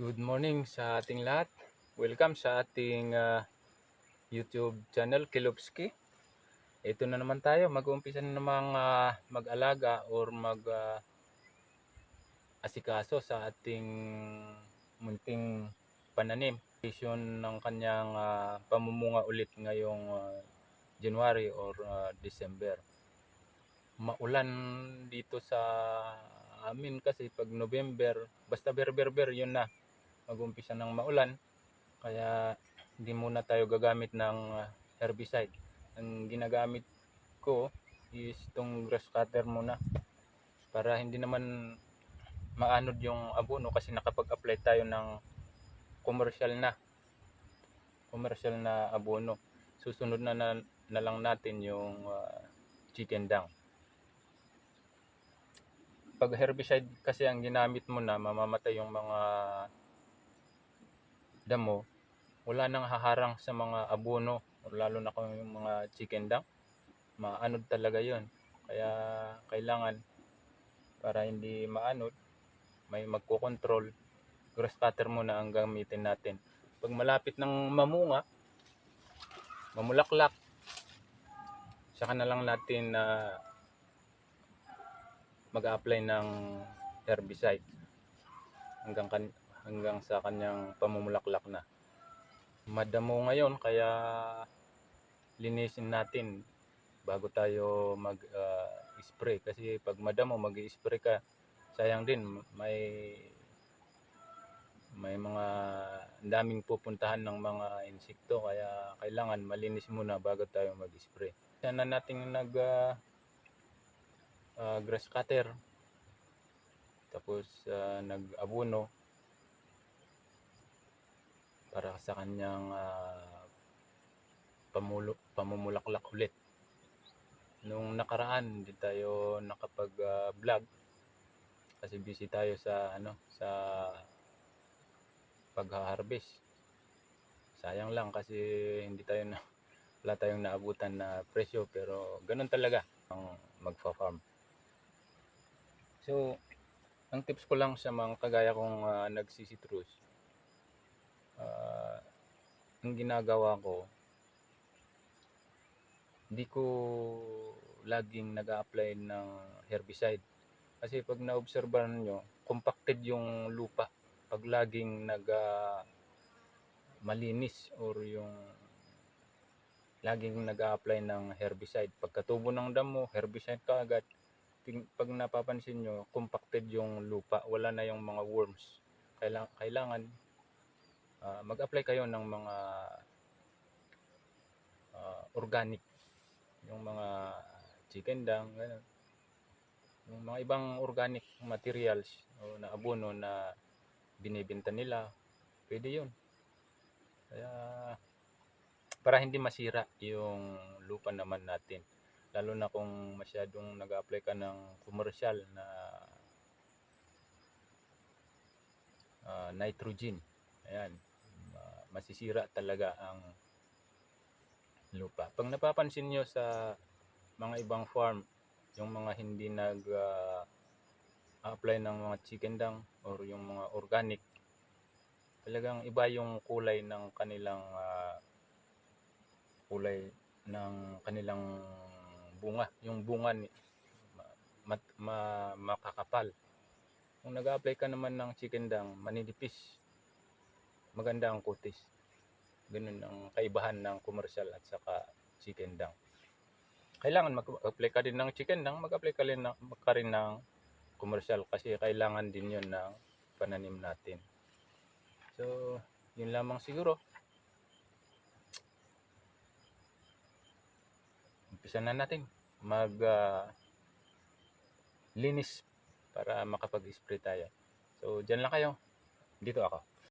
Good morning sa ating lahat. Welcome sa ating ah, YouTube channel, Kilopski. Ito na naman tayo. Mag-uumpisa na namang ah, mag-alaga or mag ah, asikaso sa ating munting pananim. Vision ng kanyang ah, pamumunga ulit ngayong ah, January or ah, December. Maulan dito sa amin kasi pag November, basta ber-ber-ber yun na mag-umpisa ng maulan. Kaya hindi muna tayo gagamit ng uh, herbicide. Ang ginagamit ko is itong grass cutter muna. Para hindi naman maanod yung abono kasi nakapag-apply tayo ng commercial na commercial na abono susunod na na, na lang natin yung uh, chicken dung. Pag herbicide kasi ang ginamit mo na mamamatay yung mga damo, wala nang haharang sa mga abono, lalo na kung yung mga chicken dung, maanod talaga yon Kaya kailangan para hindi maanod, may magkocontrol, grass cutter muna ang gamitin natin. Pag malapit ng mamunga, mamulaklak, saka na lang natin na mag-apply ng herbicide. Hanggang kan hanggang sa kanyang pamumulaklak na. Madamo ngayon kaya linisin natin bago tayo mag-spray kasi pag madamo mag-spray ka sayang din may may mga daming pupuntahan ng mga insekto kaya kailangan malinis muna bago tayo mag-spray. Sana nating nag ah, ah, grass cutter tapos ah, nag-abono para sa kanyang ah, pamulo, pamumulaklak ulit. Nung nakaraan, hindi tayo nakapag-vlog kasi busy tayo sa ano sa pag-harvest. Sayang lang kasi hindi tayo na wala tayong naabutan na presyo pero ganun talaga ang magfa-farm. So, ang tips ko lang sa mga kagaya kong uh, nagsisitrus, ah, ang ginagawa ko, hindi ko laging nag apply ng herbicide. Kasi pag naobserbahan nyo, compacted yung lupa. Pag laging nag ah, malinis or yung laging nag apply ng herbicide. Pagkatubo ng damo, herbicide ka agad. Pag napapansin nyo, compacted yung lupa. Wala na yung mga worms. Kailangan, kailangan ah, mag-apply kayo ng mga ah, organic. Yung mga chicken dung, ganun. Yung mga ibang organic materials o na abono na binibenta nila, pwede yun. Kaya para hindi masira yung lupa naman natin. Lalo na kung masyadong nag-apply ka ng commercial na ah, nitrogen. Ayan, masisira talaga ang lupa. Pag napapansin nyo sa mga ibang farm, yung mga hindi nag ah, apply ng mga chicken dung or yung mga organic, talagang iba yung kulay ng kanilang ah, kulay ng kanilang bunga. Yung bunga ni ma- mat- ma- makakapal. Kung nag-apply ka naman ng chicken dung, maninipis. Maganda ang kutis. Ganun ang kaibahan ng commercial at saka chicken dung. Kailangan mag-apply ka din ng chicken dung, mag-apply ka rin ng, ka rin ng commercial kasi kailangan din yun ng pananim natin. So, yun lamang siguro. Umpisa na natin mag ah, linis para makapag-spray tayo. So, dyan lang kayo. Dito ako.